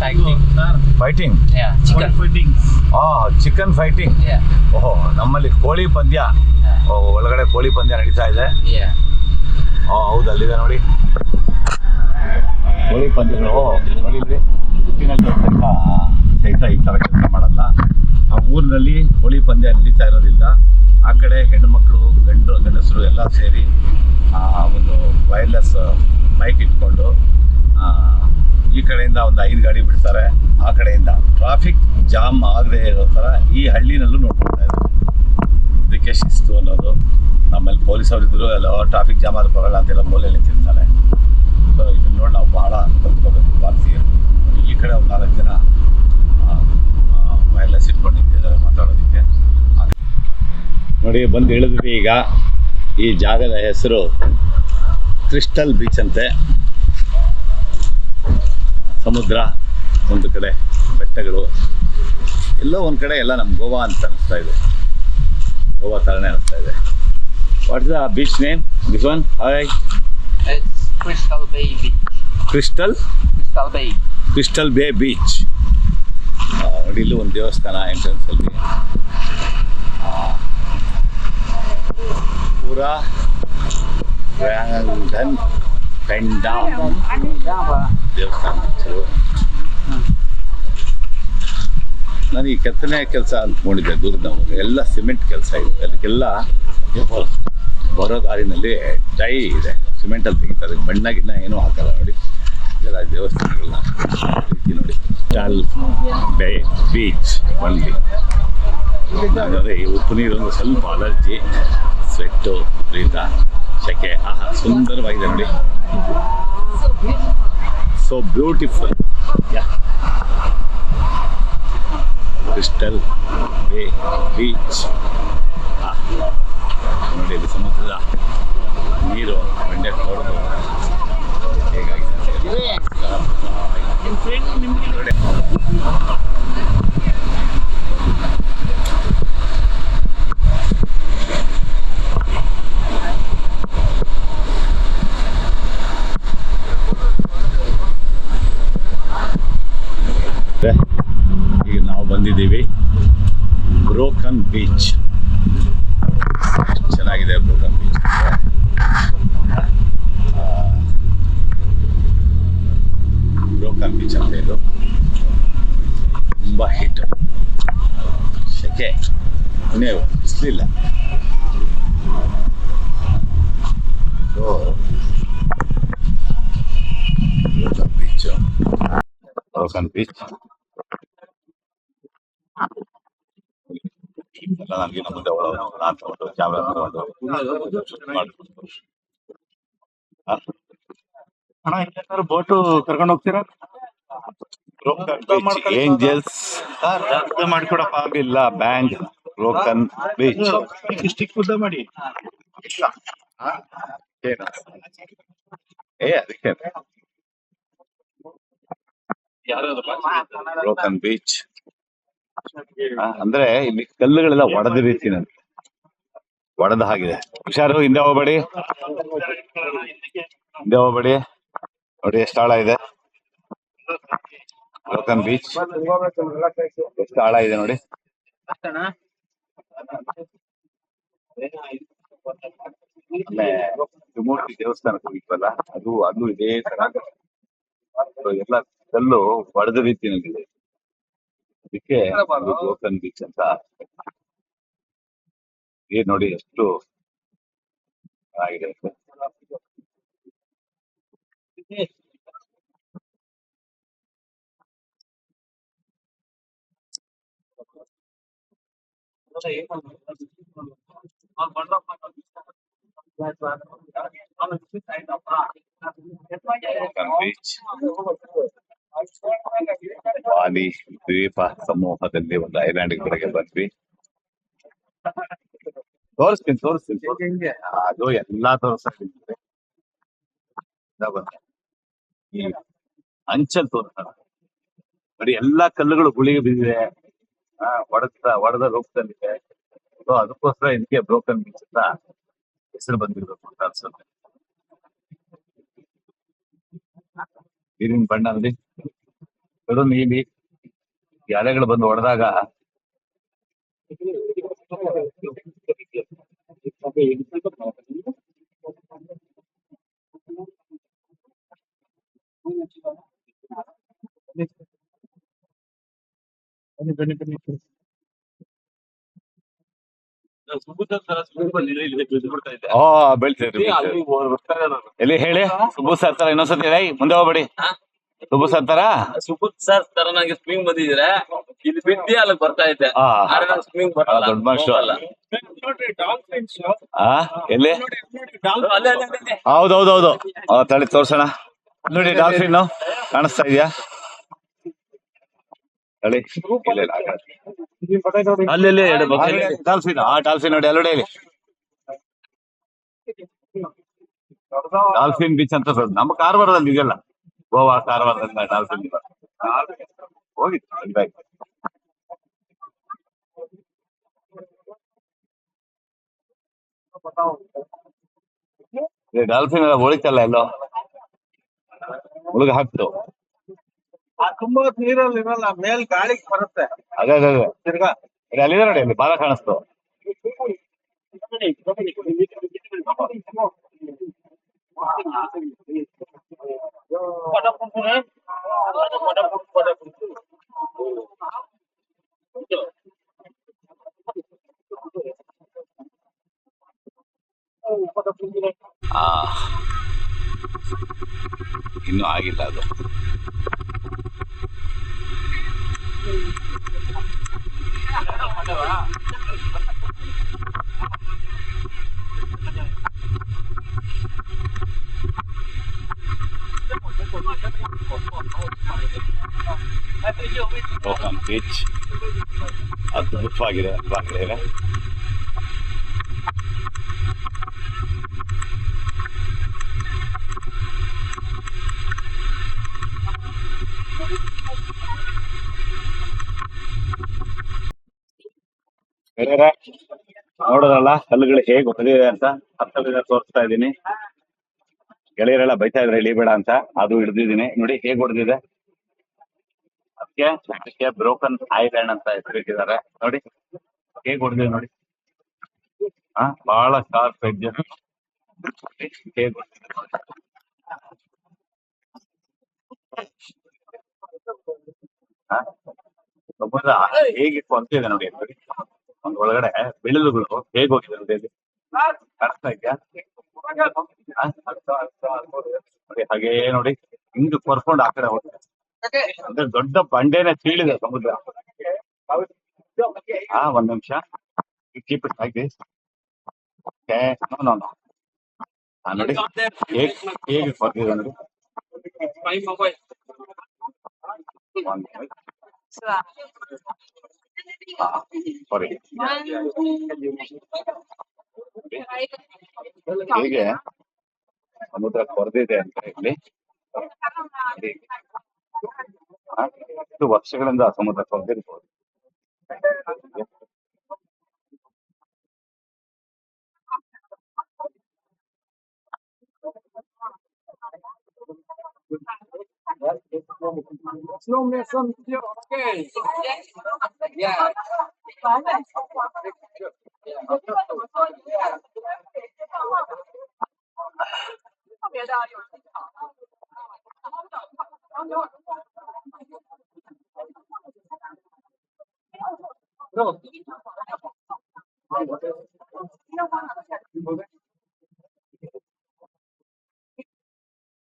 Fighting. Fighting Yeah, fighting ಆ chicken fighting Yeah. ಓಹೋ ನಮ್ಮಲ್ಲಿ ಕೋಳಿ ಪಂದ್ಯ. ಓ, ಒಳಗಡೆ ಕೋಳಿ ಪಂದ್ಯ ನಡೀತಾ ಇದೆ. Yeah. ಓ ಹೌದು ಅಲ್ಲಿದೆ ನೋಡಿ. ಕೋಳಿ ಪಂದ್ಯಗಳು ಓ, ನೋಡಿ ಇಲ್ಲಿ ಸಹಿತ ಸಹಿತ ಈ ಥರ ಕೆಲಸ ಮಾಡಲ್ಲ. ಆ ಊರಿನಲ್ಲಿ ಕೋಳಿ ಪಂದ್ಯ ನಡೀತಾ ಇರೋದಿಲ್ಲ ಆ ಕಡೆ ಹೆಣ್ಣು ಮಕ್ಕಳು ಗಂಡು ಗಂಡಸರು ಎಲ್ಲ ಸೇರಿ ಆ ಒಂದು ವೈರ್ಲೆಸ್ ಮೈಕ್ ಇಟ್ಕೊಂಡು ಆ, ಈ ಕಡೆಯಿಂದ ಒಂದು ಐದು ಗಾಡಿ ಬಿಡ್ತಾರೆ, ಆ ಕಡೆಯಿಂದ. ಟ್ರಾಫಿಕ್ ಜಾಮ್ ಆಗದೆ ಇರೋ ಥರ ಈ ಹಳ್ಳಿನಲ್ಲೂ ನೋಡ್ಕೊಳ್ತಾ ಇದ್ದಾರೆ. ಇದಕ್ಕೆ ಶಿಸ್ತು ಅನ್ನೋದು. ನಮ್ಮಲ್ಲಿ ಪೊಲೀಸ್ ಅವರು ಇದ್ರು ಎಲ್ಲ ಟ್ರಾಫಿಕ್ ಜಾಮ್ ಆದ್ರೆ ಬರೋಲ್ಲ ಅಂತೆಲ್ಲ ಮೂಲೆಯಲ್ಲಿ ತಿಂತಾರೆ ಸೊ ಇದನ್ನ ನೋಡಿ ನಾವು ಭಾಳ ಕಲ್ತ್ಕೋಬೇಕು ಭಾರತೀಯರು. ಈ ಕಡೆ ಒಂದು ನಾಲ್ಕು ಜನ ವೈರ್ಲೆಸ್ ಇಟ್ಕೊಂಡು ನಿಂತಿದ್ದಾರೆ ಮಾತಾಡೋದಕ್ಕೆ. ನೋಡಿ, ಬಂದು ಇಳಿದ್ವಿ ಈಗ. ಈ ಜಾಗದ ಹೆಸರು ಕ್ರಿಸ್ಟಲ್ ಬೀಚ್ ಅಂತೆ. ಸಮುದ್ರ ಒಂದು ಕಡೆ ಬೆಟ್ಟಗಳು ಎಲ್ಲೋ ಒಂದು ಕಡೆ ಎಲ್ಲ ನಮ್ಮ ಗೋವಾ ಅಂತ ಅನಿಸ್ತಾ ಇದೆ. ಗೋವಾ ಥರನೇ ಅನಿಸ್ತಾ ಇದೆ. What's the beach name this one hi Crystal Bay Beach. Crystal Crystal Bay. Crystal Bay Beach ನೋಡಿ ಇಲ್ಲೂ ಒಂದು ದೇವಸ್ಥಾನ ಎಂಟ್ರೆನ್ಸ್ ಅಲ್ಲಿ. ಆ, ರಂಗನ್ ಪೆಂಡ ದೇವಸ್ಥಾನ ಚಲೋ ನಾನು ಈ ಕೆತ್ತನೆ ಕೆಲಸ ಅಂದ್ಕೊಂಡಿದ್ದೆ ದೂರದವರು ಎಲ್ಲ ಸಿಮೆಂಟ್ ಕೆಲಸ ಇದೆ. ಅದಕ್ಕೆಲ್ಲ ಬರೋ ದಾರಿನಲ್ಲಿ ಡೈ ಇದೆ. ಸಿಮೆಂಟಲ್ಲಿ ತೆಗಿತಾರೆ. ಬಣ್ಣ ಗಿಣ್ಣ ಏನೂ ಹಾಕಲ್ಲ ನೋಡಿ. ಇದೆಲ್ಲ ದೇವಸ್ಥಾನಗಳನ್ನ ರೀತಿ ನೋಡಿ. ಚಾಲ್ ಬೇ ಬೀಚ್ ಒನ್ಲಿ ಹಾಗಾದ್ರೆ ಈ ಉಪ್ಪು ಸ್ವಲ್ಪ ಅಲರ್ಜಿ ಸ್ವೆಟ್ಟು ವಿಪರೀತ ಸೆಕೆ ಆಹಾ ಸುಂದರವಾಗಿದೆ ನೋಡಿ so beautiful yeah Crystal Bay Beach ನೋಡಿ ಇದು ಸಮುದ್ರದ ನೀರು ಮಂಡ್ಯ ಹೊಡೆದು ಹೇಗಾಗಿದೆ ನೋಡಿ. ಮತ್ತೆ ಈಗ ನಾವು ಬಂದಿದ್ದೀವಿ ಬ್ರೋಕನ್ ಬೀಚ್ ಚೆನ್ನಾಗಿದೆ ಪ್ರೋಗ್ರಾಮ್ ಬ್ರೋಕನ್ ಬೀಚ್ ಅಂತ ಇದು. ತುಂಬ ಹಿಟ್ ಶೆಕೆ, ಇನ್ನೇ ಬಿಸಿಲಿಲ್ಲ. ಸೊ ಬೀಚ್ ಬ್ರೋಕನ್ ಬೀಚ್ ಎಲ್ಲ ನನಗೆ ನಮ್ಮ ಮುಂದೆ ಒಳ ನಾನು ತಗೊಂಡು ಕ್ಯಾಮ್ರಾ ತಗೊಂಡು ಎಲ್ಲಾರು ಬೋಟು ಕರ್ಕೊಂಡು ಹೋಗ್ತೀರಾ ಏಂಜಲ್ಸ್ ಮಾಡ್ಕೊಡಪ್ಪ ಆಗಿಲ್ಲ ಬ್ಯಾಂಕ್ ರೋಕನ್ ಬೀಚ್ ಇಷ್ಟಿಕ್ ಉದ್ದ ಮಾಡಿ ಏ ಅದಕ್ಕೆ ಬ್ರೋಕನ್ ಬೀಚ್ ಅಂದ್ರೆ ಇಲ್ಲಿ ಕಲ್ಲುಗಳೆಲ್ಲ ಒಡೆದ ರೀತಿ ಒಡೆದ ಹಾಗಿದೆ. ಹುಷಾರು, ಹಿಂದೆ ಹೋಗ್ಬೇಡಿ. ಹಿಂದೆ ಹೋಗ್ಬೇಡಿ. ನೋಡಿ, ಎಷ್ಟು ಆಳ ಇದೆ. ಬ್ರೋಕನ್ ಬೀಚ್ ಎಷ್ಟು ಆಳ ಇದೆ ನೋಡಿ. ತ್ರಿಮೂರ್ತಿ ದೇವಸ್ಥಾನಕ್ಕೆ ಹೋಗಿದ್ವಲ್ಲ, ಅದು ಅದು ಇದೇ ತರ. ಎಲ್ಲ ಕಲ್ಲು ಒಡೆದ ರೀತಿಯಲ್ಲಿದೆ ಅದಕ್ಕೆ ಬ್ರೋಕನ್ ಬೀಚ್ ಅಂತ ನೀರ್ ನೋಡಿ ಎಷ್ಟು ಚೆನ್ನಾಗಿದೆ ಅಂತ. ಬ್ರೋಕನ್ ಬೀಚ್ ಬಾಲಿ ದ್ವೀಪ ಸಮೂಹದಲ್ಲಿ ಒಂದು ಐಲ್ಯಾಂಡ್ ಕಡೆಗೆ ಬಂದ್ವಿ ತೋರಿಸ್ತೀನಿ ತೋರಿಸ್ತೀನಿ ತೋರಿಸ್ತೀನಿ. ಅದು ಎಲ್ಲಾ ತೋರಿಸ್ತೀನಿ ಈ ಅಂಚಲ್ ತೋರಿಸ್ತಾರೆ ನೋಡಿ ಎಲ್ಲಾ ಕಲ್ಲುಗಳು ಗುಳಿಗೆ ಬಿದ್ದಿದೆ ಆ, ಒಡೆದ ಒಡೆದ ರೂಪದಲ್ಲಿದೆ ಸೊ ಅದಕ್ಕೋಸ್ಕರ ಇದಕ್ಕೆ ಬ್ರೋಕನ್ ಬೀಚ್ ಅಂತ ಹೆಸರು ಬಂದಿರ್ಬೇಕು ಅಂತ ಅನ್ಸುತ್ತೆ ನೀರಿನ ಬಣ್ಣ ಕಡು ನೀಲಿ ಈ ಅಲೆಗಳು ಬಂದು ಹೊಡೆದಾಗ ಬನ್ನಿ ಬನ್ನಿ ಬನ್ನಿ ಬೆಳ್ತಿದ್ರಿ ಎಲ್ಲಿ ಹೇಳಿ? ಸುಬ್ಬು ಸರ್ ತರ ಇನ್ನೊಂದ್ಸತಿ ಹೇಳಿ. ಮುಂದೆ ಹೋಗ್ಬೇಡಿ. ಸುಬ್ಬು ಸರ್ ತರ ಸುಬುತ್ ಸರ್ ತರ ನಂಗೆ ಸ್ವಿಮ್ಮಿಂಗ್ ಬಂದಿದ್ರೆ ಇಲ್ಲಿ ಬಿದ್ದಿ ಬರ್ತಾ ಇದ್ದೆ. ಬರಲ್ಲ. ಆ, ದೊಡ್ಡ. ಅಲ್ಲ ಎಲ್ಲಿ. ಹೌದೌದೌದು. ತಳಿ ತೋರ್ಸೋಣ. ನೋಡಿ ಡಾಲ್ಫಿನ್ ಕಾಣಿಸ್ತಾ ಇದೆಯಾ? ತಳಿ ಇಲ್ಲ, ಇಲ್ಲ. ಅಲ್ಲಿ ಅಲ್ಲಿ ಡಾಲ್ಫಿನ್ ಆ ಡಾಲ್ಫಿನ್ ನೋಡಿ ಇಲ್ಲಿ ಡಾಲ್ಫಿನ್ ಬೀಚ್ ಅಂತ ದೊಡ್ಡ ನಮ್ಮ ಕಾರವಾರದಲ್ಲಿ ಇದೆಯಲ್ಲ? ಗೋವಾ ಕಾರವಾರದಿಂದ ಡಾಲ್ಫಿನ್ ಇದೆ. ಇದಾಯ್ತು. ಡಾಲ್ಫಿನ್ ಎಲ್ಲ ಉಳಿತಲ್ಲ ಎಲ್ಲೋ? ಮುಳುಗ ಹಾಕ್ತು ತುಂಬಾ ನೀರಲ್ಲಿ ಇರಲ್ಲ ಮೇಲ್ ಗಾಳಿಗೆ ಬರುತ್ತೆ. ಅದೇ ಅದೇ ಅದೇ. ತಿರ್ಗಾ. ಇದು ಅಲ್ಲಿದೆ ನೋಡಿ ಅಲ್ಲಿ ಬಾಲ ಕಾಣಿಸ್ತು. ಆ ಇನ್ನೂ ಆಗಿಲ್ಲ ಅದು. ಗೋಕರ್ಣ ಬೀಚ್ ಅದ್ಭುತವಾಗಿದೆ ಅಲ್ವಾ ಗೆಳೆಯರೆ ಗೆಳೆಯರೆ ನೋಡೋದಲ್ಲ, ಕಲ್ಲುಗಳು ಹೇಗೆ ಹೊಡೆದಿದೆ ಅಂತ ಹತ್ತಲ್ಲಿ ತೋರಿಸ್ತಾ ಇದ್ದೀನಿ. ಗೆಳೆಯರೆಲ್ಲ ಬೈತಾ ಇದ್ರೆ ಇಳಿಬೇಡ ಅಂತ, ಅದು ಹಿಡ್ದಿದ್ದೀನಿ. ನೋಡಿ ಹೇಗೆ ಹೊಡೆದಿದೆ ಅದಕ್ಕೆ ಅದಕ್ಕೆ ಬ್ರೋಕನ್ ಐಲ್ಯಾಂಡ್ ಅಂತ ಹೆಸರಿಟ್ಟಿದ್ದಾರೆ ನೋಡಿ, ಹೇಗೆ ಹೊಡೆದಿದೆ ನೋಡಿ. ಹಾ ಬಹಳ ಶಾರ್ಪ್ ಎಡ್ಜ್ ಹೇಗೆ ಹೊಡೆದಿದೆ ಹೇಗೆ ಕೊಂತಿದೆ ನೋಡಿ. ಒಂದ್ ಒಳಗಡೆ ಬಿಳಿಲುಗಳು ಹೇಗೆ ಹೋಗಿದೆ ಅಂತ ಹೇಳಿ. ಕಾಣಿಸ್ತಾ ಇದೆಯಾ? ನೋಡಿ ಹಾಗೇ ನೋಡಿ ಹಿಂಗ್ ಕೊರ್ಕೊಂಡು ಆ ಕಡೆ ಹೋಗ್ತಾರೆ ಅಂದ್ರೆ ದೊಡ್ಡ ಬಂಡೆನೆ ಸೀಳಿದೆ ಸಮುದ್ರ. ಹಾ ಒಂದ್ ನಿಮಿಷ. ಕೀಪ್ ಇಟ್ ಹಾಕಿ ನೋಡಿ ಹೇಗೆ ಹೇಗೆ ಕೊರ್ತಿದೆ ನೋಡಿ. ಒಂದ್ minute. ಹಾ ಸಾರಿ ಹೇಗೆ ಸಮುದ್ರ ಕೊರೆದಿದೆ ಅಂತ ಇಲ್ಲಿ ನೋಡಿ. ಹಾ? ಎಷ್ಟು ವರ್ಷಗಳಿಂದ ಸಮುದ್ರ ಕೊರೆದಿರ್ಬೋದು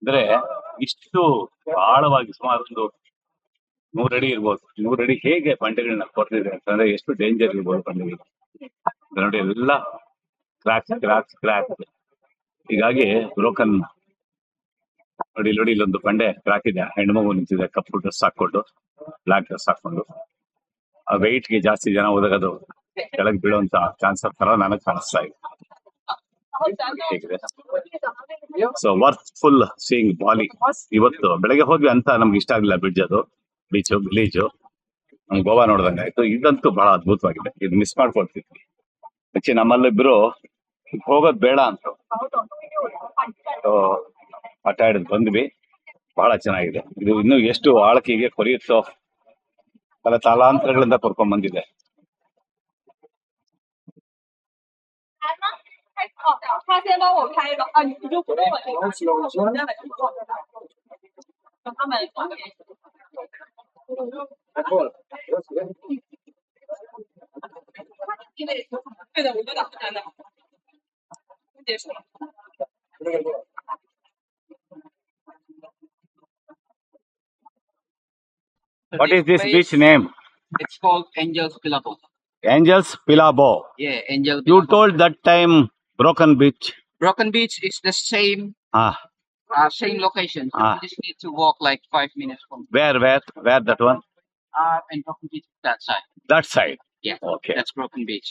ಅಂದ್ರೆ ಇಷ್ಟು ಆಳವಾಗಿ ಸುಮಾರು ಒಂದು ನೂರಡಿ ಇರ್ಬೋದು. ನೂರಡಿ ಹೇಗೆ ಬಂಡೆಗಳನ್ನ ಕೊಡ್ತಿದೆ ಅಂತಂದ್ರೆ ಎಷ್ಟು ಡೇಂಜರ್ ಇರ್ಬೋದು ಬಂಡೆಗಳು ನೋಡಿ ಎಲ್ಲ ಕ್ರಾಕ್ಸ್ ಕ್ರಾಕ್ಸ್ ಕ್ರಾಕ್ಸ್ ಹೀಗಾಗಿ ಬ್ರೋಕನ್ ನೋಡಿ ನೋಡಿ, ಇಲ್ಲೊಂದು ಬಂಡೆ ಕ್ರಾಕ್ ಇದೆ. ಹೆಣ್ಮಗು ನಿಂತಿದೆ, ಕಪ್ಪು ಡ್ರೆಸ್ ಹಾಕೊಂಡು ಬ್ಲಾಕ್ ಡ್ರೆಸ್ ಹಾಕೊಂಡು ಆ weight ಗೆ ಜಾಸ್ತಿ ಜನ ಹೋದಾಗದು ಕೆಳಗೆ ಬೀಳುವಂತ ಚಾನ್ಸ್ ತರ ನನಗೆ ಕಾಣಿಸ್ತಾ ಇದೆ. So worthful seeing Bali ಇವತ್ತು ಬೆಳಗ್ಗೆ ಹೋದ್ವಿ ಅಂತ ನಮ್ಗೆ ಇಷ್ಟ ಆಗಲಿಲ್ಲ ಬ್ರಿಡ್ಜ್ ಅದು. ಬೀಚು ವಿಲೇಜು ಗೋವಾ ನೋಡ್ದಂಗೆ. ಆಯ್ತು ಇದಂತೂ ಬಹಳ ಅದ್ಭುತವಾಗಿದೆ. ಇದು ಮಿಸ್ ಮಾಡ್ಕೊಳ್ತಿದ್ವಿ ನಮ್ಮಲ್ಲಿ ನಮ್ಮಲ್ಲಿಬ್ರು ಹೋಗೋದ್ ಬೇಡ ಅಂತ ಆಟ ಆಡಿದ್ ಬಂದ್ವಿ. ಬಹಳ ಚೆನ್ನಾಗಿದೆ. ಇದು ಇನ್ನು ಎಷ್ಟು ಆಳಕಿಗೆ ಕೊರಿಯುತ್ತೋ ತಲೆ ತಲಾಂತರಗಳಿಂದ ಕರ್ಕೊಂಡ್ ಬಂದಿದೆ. What is this beach name? It's called Angel's Pilabo. Angel's Pilabo. Yeah, Angel. You told that time Broken Beach. Broken Beach is the same. Ah. Uh, same location. So Ah. you just need to walk like five minutes from where where where that one uh and Broken Beach that side. That side Yeah. Okay That's Broken Beach.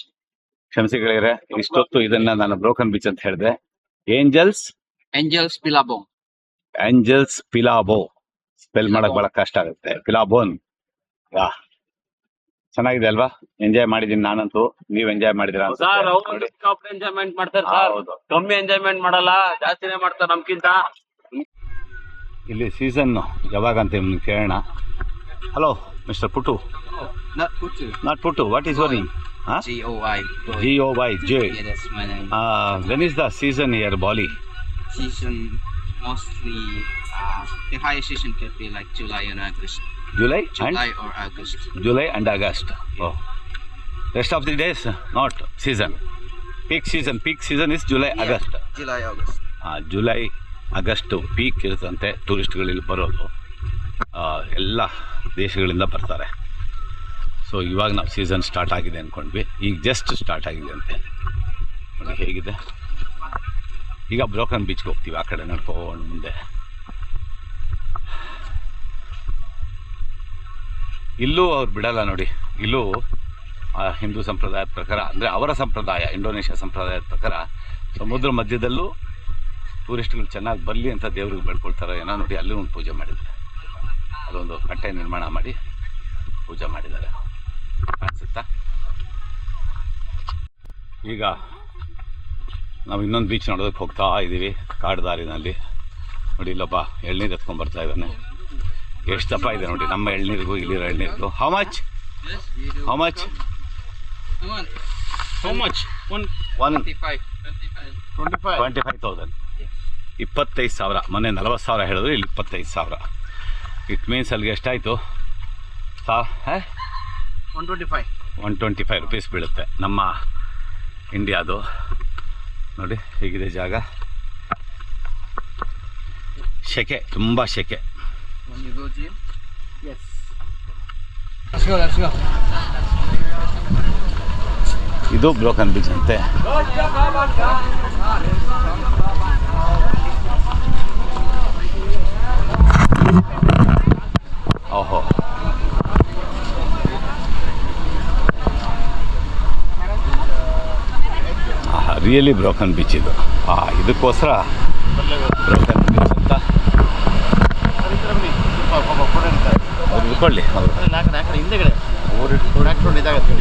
ಕ್ಷಮಿಸಿಗಳಿದ್ರೆ ಇಷ್ಟೊತ್ತು ಇದನ್ನ ನಾನು broken beach ಅಂತ ಹೇಳಿದೆ. Angel's Angel's Billabong angel's Billabong spell ಮಾಡಕ್ ಬಹಳ ಕಷ್ಟ ಆಗುತ್ತೆ. ಪಿಲಾಬೋನ್ ಯಾ. ಚೆನ್ನಾಗಿದೆ ಅಲ್ವಾ? ಎಂಜಾಯ್ ಮಾಡಿದೀನಿ ನಾನಂತೂ. ನೀವ್ ಎಂಜಾಯ್ ಮಾಡಿದಿರ. ಸರ್. ಅವ್ರು ಎಂಜಾಯ್ಮೆಂಟ್ ಮಾಡ್ತಾರೆ ಸರ್. ಹೌದು. ಕಮ್ಮಿ ಎಂಜಾಯ್ಮೆಂಟ್ ಮಾಡಲ್ಲ ಜಾಸ್ತಿನೇ ಮಾಡ್ತಾರೆ ನಮ್ಗಿಂತ ಇಲ್ಲಿ ಸೀಸನ್ ಯಾವಾಗ ಅಂತ ನಿಮ್ಗೆ ಕೇಳೋಣ hello mister Puttu Not Putu. Not Puttu what is your ಹಾ G O I. G O Y J Yeah, that's my name. When is the season year Bali season mostly uh, the highest season could be like July and August. July and July or August. July and August O rest of the days not season peak season peak season is July August July August. July August peak ಇರುತ್ತಂತೆ ಟೂರಿಸ್ಟ್ಗಳು ಇಲ್ಲಿ ಬರೋದು ಎಲ್ಲ ದೇಶಗಳಿಂದ ಬರ್ತಾರೆ. So ಇವಾಗ ನಾವು season start ಆಗಿದೆ ಅಂದ್ಕೊಂಡ್ವಿ ಈಗ ಜಸ್ಟ್ ಸ್ಟಾರ್ಟ್ ಆಗಿದೆ ಅಂತೆ. ಹೇಗಿದೆ. ಈಗ ಬ್ರೋಕನ್ ಬೀಚ್ಗೆ ಹೋಗ್ತೀವಿ ಆ ಕಡೆ ನಡ್ಕೊಂಡು ಮುಂದೆ. ಇಲ್ಲೂ ಅವ್ರು ಬಿಡಲ್ಲ ನೋಡಿ. ಇಲ್ಲೂ ಹಿಂದೂ ಸಂಪ್ರದಾಯದ ಪ್ರಕಾರ, ಅಂದರೆ ಅವರ ಸಂಪ್ರದಾಯ ಇಂಡೋನೇಷ್ಯಾ ಸಂಪ್ರದಾಯದ ಪ್ರಕಾರ, ಸಮುದ್ರ ಮಧ್ಯದಲ್ಲೂ ಟೂರಿಸ್ಟ್ಗಳು ಚೆನ್ನಾಗಿ ಬರಲಿ ಅಂತ ದೇವ್ರಿಗೆ ಬೇಡ್ಕೊಳ್ತಾರೆ. ಏನೋ ನೋಡಿ ಅಲ್ಲೂ ಒಂದು ಪೂಜೆ ಮಾಡಿದ್ದಾರೆ. ಅದೊಂದು ಕಟ್ಟೆ ನಿರ್ಮಾಣ ಮಾಡಿ ಪೂಜೆ ಮಾಡಿದ್ದಾರೆ. ಅನಿಸುತ್ತಾ? ಈಗ ನಾವು ಇನ್ನೊಂದು ಬೀಚ್ ನೋಡೋದಕ್ಕೆ ಹೋಗ್ತಾ ಇದ್ದೀವಿ ಕಾಡು ದಾರಿನಲ್ಲಿ ನೋಡಿ ಇಲ್ಲೊಬ್ಬ ಎಳ್ನೀರು ಎತ್ಕೊಂಡ್ ಬರ್ತಾ ಇದ್ದಾನೆ. ಎಷ್ಟು ದಪ್ಪ ಇದೆ ನೋಡಿ ನಮ್ಮ ಎಳ್ನೀರಿಗೂ ಇಲ್ಲಿರೋ ಎಳ್ನೀರಿಗೂ. How much how much how much one one 25. 25. Twenty five thousand ಇಪ್ಪತ್ತೈದು ಸಾವಿರ ಮೊನ್ನೆ ನಲವತ್ತು ಸಾವಿರ ಹೇಳಿದ್ರು ಇಲ್ಲಿ ಇಪ್ಪತ್ತೈದು ಸಾವಿರ. ಇಟ್ ಮೀನ್ಸ್ ಅಲ್ಲಿಗೆ ಎಷ್ಟಾಯಿತು? ಸಾ 125. ಒನ್ ಟ್ವೆಂಟಿ ಫೈವ್ ರುಪೀಸ್ ಬೀಳುತ್ತೆ ನಮ್ಮ ಇಂಡಿಯಾದು. ನೋಡಿ ಹೀಗಿದೆ ಜಾಗ. ಶೆಕೆ ತುಂಬ ಶೆಕೆ. ಇದು ಬ್ರೋಕನ್ ಬೀಚ್ ಅಂತೆ. ಓಹೋ. ರಿಯಲಿ ಬ್ರೋಕನ್ ಬೀಚ್ ಇದು. ಆ ಇದಕ್ಕೋಸ್ಕರ ಬ್ರೋಕನ್ ಬೀಚ್ ಅಂತ. ಅವ್ರು ಇಟ್ಕೊಳ್ಳಿ ಹಿಂದೆಗಡೆ. ಇದಾಗತ್ತೆ